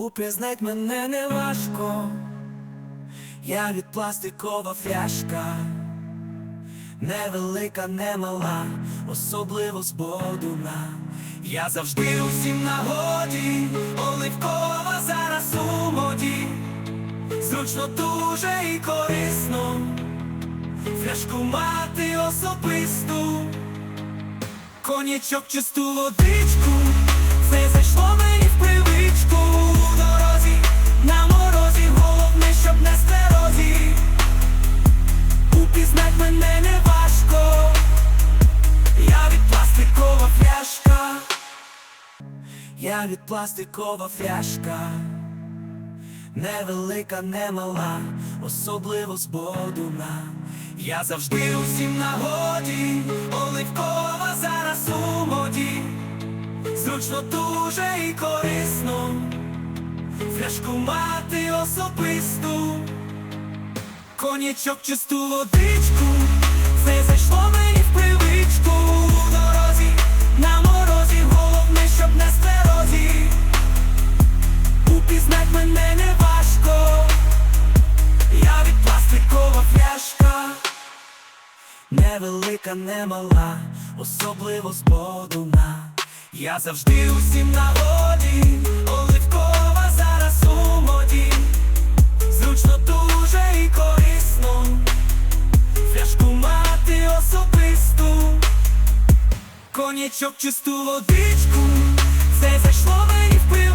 Упізнать мене не важко, я від пластикова фляжка, невелика, не мала, особливо з бодуна. Я завжди усім нагоді, оливкова зараз у моді, зручно дуже і корисно, фляжку мати особисту, конячок чисту водичку, Упізнать мене не важко, я від пластикова фляжка, я від пластикова фляжка, невелика, не мала, особливо з бодуна. Я завжди усім нагоді, оливкова зараз у моді, зручно дуже і корисно, фляжку мати особисту. Конячок чисту водичку, це зайшло мені в привичку. У дорозі, на морозі, головне, щоб не склерозі. Упізнать мене не важко, я від пластикова фляжка, невелика, не мала, особливо з. Я завжди усім нагоді, конячок чисту водичку, це зайшло мені в пиво.